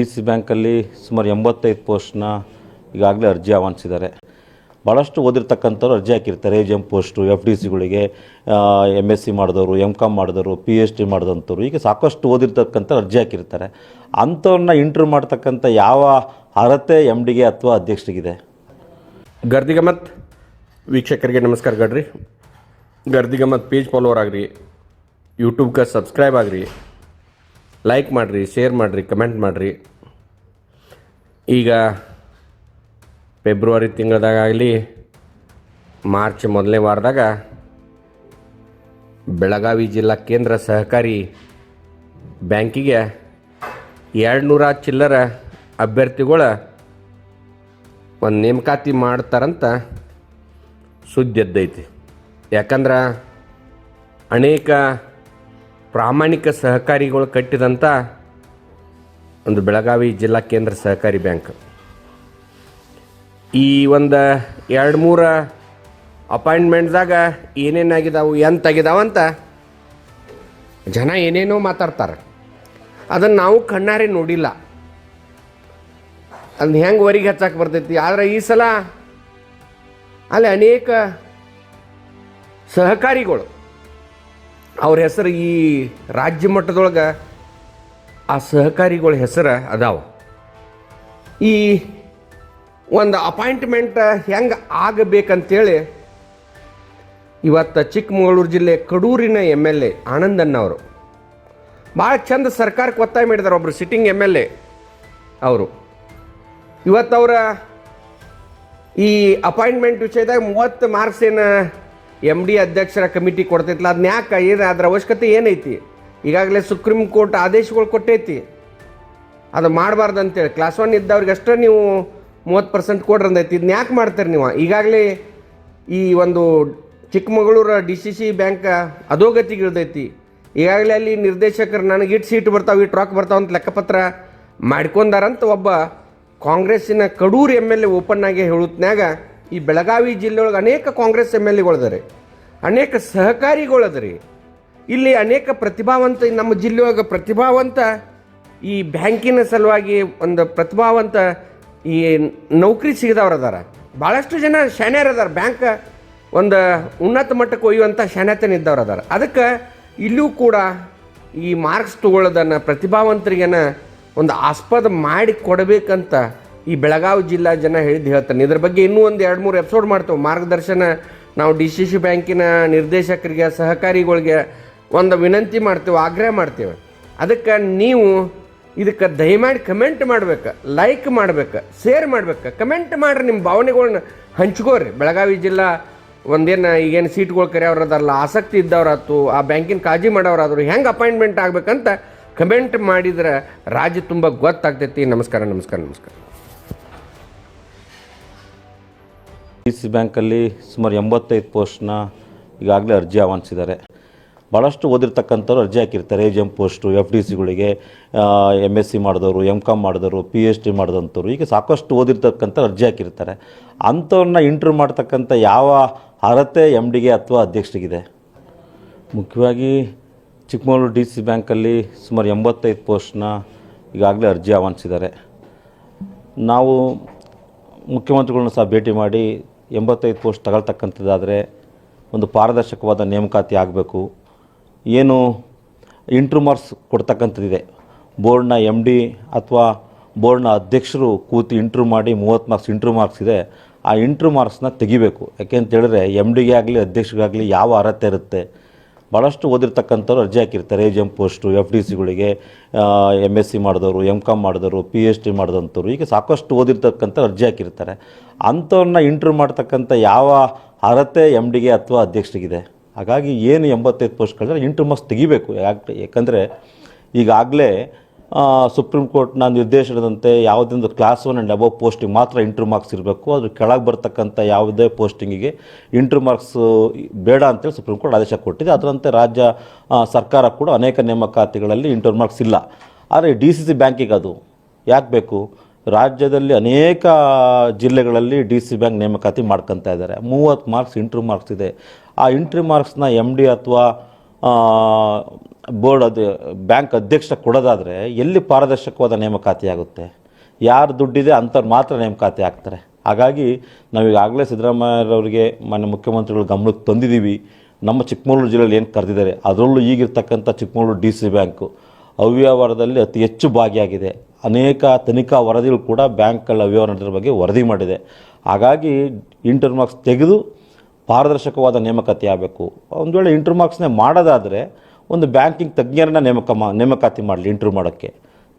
D C ಬ್ಯಾಂಕಲ್ಲಿ ಸುಮಾರು ಎಂಬತ್ತೈದು ಪೋಸ್ಟ್ನ ಈಗಾಗಲೇ ಅರ್ಜಿ ಆಹ್ವಾನಿಸಿದ್ದಾರೆ. ಭಾಳಷ್ಟು ಓದಿರ್ತಕ್ಕಂಥವ್ರು ಅರ್ಜಿ ಹಾಕಿರ್ತಾರೆ. A M post, F D ಸಿಗಳಿಗೆ M S C ಮಾಡಿದವರು ಎಂ ಕಾಮ್ ಮಾಡಿದವರು, ಪಿ ಎಚ್ ಡಿ ಮಾಡಿದಂಥವ್ರು ಈಗ ಸಾಕಷ್ಟು ಓದಿರ್ತಕ್ಕಂಥ ಅರ್ಜಿ ಹಾಕಿರ್ತಾರೆ. ಅಂಥವ್ರನ್ನ ಇಂಟ್ರ್ಯೂ ಮಾಡ್ತಕ್ಕಂಥ ಯಾವ ಅರ್ಹತೆ ಎಂ ಡಿಗೆ ಅಥವಾ ಅಧ್ಯಕ್ಷರಿಗಿದೆ? ಗರ್ದಿಗಮತ್, ವೀಕ್ಷಕರಿಗೆ ನಮಸ್ಕಾರ ಗಡ್ರಿ. ಗರ್ದಿಗಮತ್ ಪೇಜ್ ಫಾಲೋವರ್ ಆಗ್ರಿ. ಯೂಟ್ಯೂಬ್ಗೆ ಸಬ್ಸ್ಕ್ರೈಬ್ ಆಗ್ರಿ. ಲೈಕ್ ಮಾಡಿರಿ ಶೇರ್ ಮಾಡಿರಿ ಕಮೆಂಟ್ ಮಾಡಿರಿ. ಈಗ ಫೆಬ್ರವರಿ ತಿಂಗಳದಾಗಲಿ ಮಾರ್ಚ್ ಮೊದಲನೇ ವಾರದಾಗ ಬೆಳಗಾವಿ ಜಿಲ್ಲಾ ಕೇಂದ್ರ ಸಹಕಾರಿ ಬ್ಯಾಂಕಿಗೆ ಎರಡು ನೂರ ಚಿಲ್ಲರ ಅಭ್ಯರ್ಥಿಗಳ ಒಂದು ನೇಮಕಾತಿ ಮಾಡ್ತಾರಂತ ಸುದ್ದಿ ಎದ್ದೈತಿ. ಯಾಕಂದ್ರೆ ಅನೇಕ ಪ್ರಾಮಾಣಿಕ ಸಹಕಾರಿಗಳು ಕಟ್ಟಿದಂಥ ಒಂದು ಬೆಳಗಾವಿ ಜಿಲ್ಲಾ ಕೇಂದ್ರ ಸಹಕಾರಿ ಬ್ಯಾಂಕ್. ಈ ಒಂದು ಎರಡು ಮೂರು ಅಪಾಯಿಂಟ್ಮೆಂಟ್ದಾಗ ಏನೇನಾಗಿದಾವು ಎಂತಾಗಿದಾವಂತ ಜನ ಏನೇನೋ ಮಾತಾಡ್ತಾರೆ. ಅದನ್ನು ನಾವು ಕಣ್ಣಾರೆ ನೋಡಿಲ್ಲ. ಅದನ್ನ ಹೆಂಗೆ ಹೊರಗೆ ಹಚ್ಚಕ್ಕೆ ಬರ್ತೈತಿ? ಆದರೆ ಈ ಸಲ ಅಲ್ಲಿ ಅನೇಕ ಸಹಕಾರಿಗಳು ಅವ್ರ ಹೆಸರು ಈ ರಾಜ್ಯ ಮಟ್ಟದೊಳಗೆ ಆ ಸಹಕಾರಿಗಳ ಹೆಸರು ಅದಾವ. ಈ ಒಂದು ಅಪಾಯಿಂಟ್ಮೆಂಟ್ ಹೆಂಗೆ ಆಗಬೇಕಂತೇಳಿ ಇವತ್ತು ಚಿಕ್ಕಮಗಳೂರು ಜಿಲ್ಲೆ ಕಡೂರಿನ ಎಂ ಎಲ್ ಎ ಆನಂದಣ್ಣ ಅವರು ಭಾಳ ಚಂದ ಸರ್ಕಾರಕ್ಕೆ ಒತ್ತಾಯ ಮಾಡಿದ್ದಾರೆ ಒಬ್ಬರು ಸಿಟ್ಟಿಂಗ್ ಎಂ ಎಲ್ ಎ ಅವರು. ಇವತ್ತವರ ಈ ಅಪಾಯಿಂಟ್ಮೆಂಟ್ ವಿಷಯದಾಗ ಮೂವತ್ತು ಮಾರ್ಕ್ಸ್ ಏನು ಎಂ ಡಿ ಅಧ್ಯಕ್ಷರ ಕಮಿಟಿ ಕೊಡ್ತೈತಲ್ಲ ಅದನ್ನ ಯಾಕೆ? ಏನು ಅದ್ರ ಅವಶ್ಯಕತೆ ಏನೈತಿ? ಈಗಾಗಲೇ ಸುಪ್ರೀಂ ಕೋರ್ಟ್ ಆದೇಶಗಳು ಕೊಟ್ಟೈತಿ. ಅದು ಮಾಡಬಾರ್ದು ಅಂತೇಳಿ. ಕ್ಲಾಸ್ ಒನ್ ಇದ್ದವ್ರಿಗೆ ಅಷ್ಟೇ ನೀವು ಮೂವತ್ತು ಪರ್ಸೆಂಟ್ ಕೊಡ್ರಿ ಅಂದೈತಿ. ಇದನ್ನ ಯಾಕೆ ಮಾಡ್ತೀರಿ ನೀವು? ಈಗಾಗಲೇ ಈ ಒಂದು Chikkamagaluru D C C bank ಅಧೋಗತಿಗೆ ಇಳ್ದೈತಿ. ಈಗಾಗಲೇ ಅಲ್ಲಿ ನಿರ್ದೇಶಕರು ನನಗೆ ಇಟ್ಟು ಸೀಟ್ ಬರ್ತಾವೆ ಇಟ್ಟು ರಾಕ್ ಬರ್ತಾವೆ ಅಂತ ಲೆಕ್ಕಪತ್ರ ಮಾಡ್ಕೊಂಡಾರಂತ ಒಬ್ಬ ಕಾಂಗ್ರೆಸ್ಸಿನ Kadur M L A open ಆಗಿ ಈ ಬೆಳಗಾವಿ ಜಿಲ್ಲೆಯೊಳಗೆ ಅನೇಕ ಕಾಂಗ್ರೆಸ್ ಎಂ ಎಲ್ ಎಗಳಿದಾರೆ ಅನೇಕ ಸಹಕಾರಿಗಳದರಿ ಇಲ್ಲಿ ಅನೇಕ ಪ್ರತಿಭಾವಂತ, ನಮ್ಮ ಜಿಲ್ಲೆಯೊಳಗೆ ಪ್ರತಿಭಾವಂತ ಈ ಬ್ಯಾಂಕಿನ ಸಲುವಾಗಿ ಒಂದು ಪ್ರತಿಭಾವಂತ ಈ ನೌಕರಿ ಸಿಗದವ್ರು ಅದಾರ ಭಾಳಷ್ಟು ಜನ ಶಾಣ್ಯರು ಅದಾರ ಬ್ಯಾಂಕ್ ಒಂದು ಉನ್ನತ ಮಟ್ಟಕ್ಕೆ ಒಯ್ಯುವಂಥ ಶಾಣ್ಯತನ ಅದಾರ ಅದಕ್ಕೆ ಇಲ್ಲೂ ಕೂಡ ಈ ಮಾರ್ಕ್ಸ್ ತಗೊಳ್ಳೋದನ್ನು, ಪ್ರತಿಭಾವಂತರಿಗೇನ ಒಂದು ಆಸ್ಪದ ಮಾಡಿ ಕೊಡಬೇಕಂತ ಈ ಬೆಳಗಾವಿ ಜಿಲ್ಲಾ ಜನ ಹೇಳಿದ್ದು ಹೇಳ್ತಾನೆ. ಇದ್ರ ಬಗ್ಗೆ ಇನ್ನೂ ಒಂದು ಎರಡು ಮೂರು ಎಪಿಸೋಡ್ ಮಾಡ್ತೇವೆ. ಮಾರ್ಗದರ್ಶನ ನಾವು ಡಿ ಸಿ ಸಿ ಬ್ಯಾಂಕಿನ ನಿರ್ದೇಶಕರಿಗೆ, ಸಹಕಾರಿಗಳಿಗೆ ಒಂದು ವಿನಂತಿ ಮಾಡ್ತೇವೆ, ಆಗ್ರಹ ಮಾಡ್ತೇವೆ. ಅದಕ್ಕೆ ನೀವು ಇದಕ್ಕೆ ದಯಮಾಡಿ ಕಮೆಂಟ್ ಮಾಡ್ಬೇಕು ಲೈಕ್ ಮಾಡ್ಬೇಕು ಶೇರ್ ಮಾಡ್ಬೇಕು. ಕಮೆಂಟ್ ಮಾಡ್ರಿ ನಿಮ್ಮ ಭಾವನೆಗಳನ್ನ ಹಂಚ್ಕೋರಿ. ಬೆಳಗಾವಿ ಜಿಲ್ಲಾ ಒಂದೇನು ಈಗೇನು ಸೀಟ್ಗಳು ಕರೆಯವ್ರು ಅದಲ್ಲ ಆಸಕ್ತಿ ಇದ್ದವ್ರಾತು ಆ ಬ್ಯಾಂಕಿನ ಕಾಳಜಿ ಮಾಡೋರಾದ್ರು ಹೆಂಗೆ ಅಪಾಯಿಂಟ್ಮೆಂಟ್ ಆಗ್ಬೇಕಂತ ಕಮೆಂಟ್ ಮಾಡಿದ್ರೆ ರಾಜ್ಯ ತುಂಬ ಗೊತ್ತಾಗ್ತೈತಿ. ನಮಸ್ಕಾರ ನಮಸ್ಕಾರ ನಮಸ್ಕಾರ. ಡಿ ಸಿ ಬ್ಯಾಂಕಲ್ಲಿ ಸುಮಾರು ಎಂಬತ್ತೈದು ಪೋಸ್ಟ್ನ ಈಗಾಗಲೇ ಅರ್ಜಿ ಆಹ್ವಾನಿಸಿದ್ದಾರೆ. ಭಾಳಷ್ಟು ಓದಿರ್ತಕ್ಕಂಥವ್ರು ಅರ್ಜಿ ಹಾಕಿರ್ತಾರೆ. A M post, F D ಸಿಗಳಿಗೆ M S C ಮಾಡಿದವರು ಎಂ ಕಾಮ್ ಮಾಡಿದವರು, ಪಿ ಎಚ್ ಡಿ ಮಾಡಿದಂಥವ್ರು ಈಗ ಸಾಕಷ್ಟು ಓದಿರ್ತಕ್ಕಂಥ ಅರ್ಜಿ ಹಾಕಿರ್ತಾರೆ. ಅಂಥವ್ರನ್ನ ಇಂಟ್ರ್ಯೂ ಮಾಡ್ತಕ್ಕಂಥ ಯಾವ ಅರ್ಹತೆ ಎಂ ಡಿಗೆ ಅಥವಾ ಅಧ್ಯಕ್ಷರಿಗಿದೆ? ಮುಖ್ಯವಾಗಿ ಚಿಕ್ಕಮಗಳೂರು ಡಿ ಸಿ ಬ್ಯಾಂಕಲ್ಲಿ ಸುಮಾರು ಎಂಬತ್ತೈದು ಪೋಸ್ಟ್ನ ಈಗಾಗಲೇ ಅರ್ಜಿ ಆಹ್ವಾನಿಸಿದ್ದಾರೆ. ನಾವು ಮುಖ್ಯಮಂತ್ರಿಗಳನ್ನ ಸಹ ಭೇಟಿ ಮಾಡಿ ಎಂಬತ್ತೈದು ಪೋಸ್ಟ್ ತಗೊಳ್ತಕ್ಕಂಥದ್ದಾದರೆ ಒಂದು ಪಾರದರ್ಶಕವಾದ ನೇಮಕಾತಿ ಆಗಬೇಕು. ಏನು ಇಂಟ್ರೂ ಮಾರ್ಕ್ಸ್ ಕೊಡ್ತಕ್ಕಂಥದ್ದಿದೆ. ಬೋರ್ಡ್ನ ಎಂ ಡಿ ಅಥವಾ ಬೋರ್ಡ್ನ ಅಧ್ಯಕ್ಷರು ಕೂತು ಇಂಟ್ರೂ ಮಾಡಿ ಮೂವತ್ತು ಮಾರ್ಕ್ಸ್ ಇಂಟ್ರೂ ಮಾರ್ಕ್ಸ್ ಇದೆ, ಆ ಇಂಟ್ರೂ ಮಾರ್ಕ್ಸ್ನ ತೆಗಿಬೇಕು. ಯಾಕೆ ಹೇಳಿದ್ರೆ ಎಂ ಡಿಗೆ ಆಗಲಿ, ಅಧ್ಯಕ್ಷರಿಗಾಗಲಿ ಯಾವ ಅರ್ಹತೆ ಇರುತ್ತೆ? ಭಾಳಷ್ಟು ಓದಿರ್ತಕ್ಕಂಥವ್ರು ಅರ್ಜಿ ಹಾಕಿರ್ತಾರೆ. A G M post, F D ಸಿಗಳಿಗೆ M S C ಮಾಡಿದವರು ಎಂ ಕಾಮ್ ಮಾಡಿದವರು, ಪಿ ಎಚ್ ಡಿ ಮಾಡಿದಂಥವ್ರು ಈಗ ಸಾಕಷ್ಟು ಓದಿರ್ತಕ್ಕಂಥ ಅರ್ಜಿ ಹಾಕಿರ್ತಾರೆ. ಅಂಥವ್ರನ್ನ ಇಂಟರ್ವ್ಯೂ ಮಾಡ್ತಕ್ಕಂಥ ಯಾವ ಅರ್ಹತೆ ಎಂ ಡಿಗೆ ಅಥವಾ ಅಧ್ಯಕ್ಷರಿಗಿದೆ? ಹಾಗಾಗಿ ಏನು ಎಂಬತ್ತೈದು ಪೋಸ್ಟ್ಗಳಿದ್ರೆ ಇಂಟ್ರ್ ಮಾರ್ಕ್ಸ್ ತೆಗಿಬೇಕು. ಯಾಕೆ ಯಾಕಂದರೆ ಈಗಾಗಲೇ ಸುಪ್ರೀಂ ಕೋರ್ಟ್ನ ನಿರ್ದೇಶನದಂತೆ ಯಾವುದೊಂದು class one and above posting ಮಾತ್ರ ಇಂಟ್ರ್ ಮಾರ್ಕ್ಸ್ ಇರಬೇಕು. ಅದ್ರ ಕೆಳಗೆ ಬರ್ತಕ್ಕಂಥ ಯಾವುದೇ ಪೋಸ್ಟಿಂಗಿಗೆ ಇಂಟ್ರ್ ಮಾರ್ಕ್ಸ್ ಬೇಡ ಅಂತೇಳಿ ಸುಪ್ರೀಂ ಕೋರ್ಟ್ ಆದೇಶ ಕೊಟ್ಟಿದೆ. ಅದರಂತೆ ರಾಜ್ಯ ಸರ್ಕಾರ ಕೂಡ ಅನೇಕ ನೇಮಕಾತಿಗಳಲ್ಲಿ ಇಂಟರ್ ಮಾರ್ಕ್ಸ್ ಇಲ್ಲ. ಆದರೆ ಡಿ ಸಿ ಸಿ ಬ್ಯಾಂಕಿಗೆ ಅದು ಯಾಕೆ ಬೇಕು? ರಾಜ್ಯದಲ್ಲಿ ಅನೇಕ ಜಿಲ್ಲೆಗಳಲ್ಲಿ ಡಿ ಸಿ ಬ್ಯಾಂಕ್ ನೇಮಕಾತಿ ಮಾಡ್ಕೊತಾ ಇದ್ದಾರೆ. ಮೂವತ್ತು ಮಾರ್ಕ್ಸ್ ಇಂಟ್ರ್ ಮಾರ್ಕ್ಸ್ ಇದೆ. ಆ ಇಂಟ್ರಿ ಮಾರ್ಕ್ಸ್ನ ಎಂ ಡಿ ಅಥವಾ ಬೋರ್ಡ್ ಅದು, ಬ್ಯಾಂಕ್ ಅಧ್ಯಕ್ಷ ಕೊಡೋದಾದರೆ ಎಲ್ಲಿ ಪಾರದರ್ಶಕವಾದ ನೇಮಕಾತಿ ಆಗುತ್ತೆ? ಯಾರು ದುಡ್ಡಿದೆ ಅಂಥವ್ರು ಮಾತ್ರ ನೇಮಕಾತಿ ಆಗ್ತಾರೆ. ಹಾಗಾಗಿ ನಾವೀಗಾಗಲೇ ಸಿದ್ದರಾಮಯ್ಯರವರಿಗೆ ಮಾನ್ಯ ಮುಖ್ಯಮಂತ್ರಿಗಳು ಗಮನಕ್ಕೆ ತಂದಿದ್ದೀವಿ. ನಮ್ಮ ಚಿಕ್ಕಮಗಳೂರು ಜಿಲ್ಲೆಯಲ್ಲಿ ಏನು ಕರೆದಿದ್ದಾರೆ? ಅದರಲ್ಲೂ ಈಗಿರ್ತಕ್ಕಂಥ ಚಿಕ್ಕಮಗಳೂರು ಡಿ ಸಿ ಬ್ಯಾಂಕು ಅವ್ಯವಹಾರದಲ್ಲಿ ಅತಿ ಹೆಚ್ಚು ಭಾಗಿಯಾಗಿದೆ. ಅನೇಕ ತನಿಖಾ ವರದಿಗಳು ಕೂಡ ಬ್ಯಾಂಕ್ಗಳ ಅವ್ಯವಹಾರ ಬಗ್ಗೆ ವರದಿ ಮಾಡಿದೆ. ಹಾಗಾಗಿ ಇಂಟರ್ ಮಾರ್ಕ್ಸ್ ತೆಗೆದು ಪಾರದರ್ಶಕವಾದ ನೇಮಕಾತಿ ಆಗಬೇಕು. ಒಂದು ವೇಳೆ ಇಂಟರ್ ಮಾರ್ಕ್ಸ್ನೇ ಮಾಡೋದಾದರೆ ಒಂದು ಬ್ಯಾಂಕಿಂಗ್ ತಜ್ಞರನ್ನ ನೇಮಕ ಮಾ, ನೇಮಕಾತಿ ಮಾಡಲಿ ಇಂಟ್ರ್ಯೂ ಮಾಡೋಕ್ಕೆ.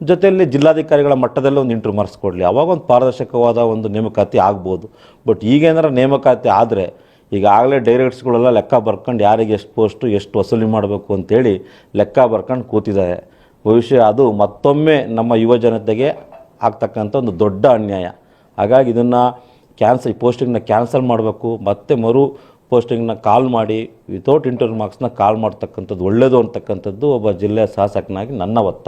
ಜೊತೆಯಲ್ಲಿ ಜಿಲ್ಲಾಧಿಕಾರಿಗಳ ಮಟ್ಟದಲ್ಲೇ ಒಂದು ಇಂಟ್ರ್ಯೂ ಮಾಡಿಸ್ಕೊಡ್ಲಿ. ಕೊಡಲಿ ಅವಾಗ ಒಂದು ಪಾರದರ್ಶಕವಾದ ಒಂದು ನೇಮಕಾತಿ ಆಗ್ಬೋದು. ಬಟ್ ಈಗೇನಾರ ನೇಮಕಾತಿ ಆದರೆ ಈಗಾಗಲೇ ಡೈರೆಕ್ಟ್ಸ್ಗಳೆಲ್ಲ ಲೆಕ್ಕ ಬರ್ಕೊಂಡು ಯಾರಿಗೆ ಎಷ್ಟು ಪೋಸ್ಟು ಎಷ್ಟು ವಸೂಲಿ ಮಾಡಬೇಕು ಅಂತೇಳಿ ಲೆಕ್ಕ ಬರ್ಕೊಂಡು ಕೂತಿದ್ದಾರೆ. ಭವಿಷ್ಯ ಅದು ಮತ್ತೊಮ್ಮೆ ನಮ್ಮ ಯುವ ಜನತೆಗೆ ಆಗ್ತಕ್ಕಂಥ ಒಂದು ದೊಡ್ಡ ಅನ್ಯಾಯ. ಹಾಗಾಗಿ ಇದನ್ನು ಕ್ಯಾನ್ಸಲ್ ಈ ಪೋಸ್ಟಿಂಗ್ನ ಕ್ಯಾನ್ಸಲ್ ಮಾಡಬೇಕು. ಮತ್ತೆ ಮರು ಪೋಸ್ಟಿಂಗ್ನ ಕಾಲ್ ಮಾಡಿ ವಿತೌಟ್ ಇಂಟರ್ ಮಾರ್ಕ್ಸ್ನ ಕಾಲ್ ಮಾಡ್ತಕ್ಕಂಥದ್ದು ಒಳ್ಳೆಯದು ಅಂತಕ್ಕಂಥದ್ದು ಒಬ್ಬ ಜಿಲ್ಲೆಯ ಶಾಸಕನಾಗಿ ನನ್ನ ಒತ್ತಾಯ.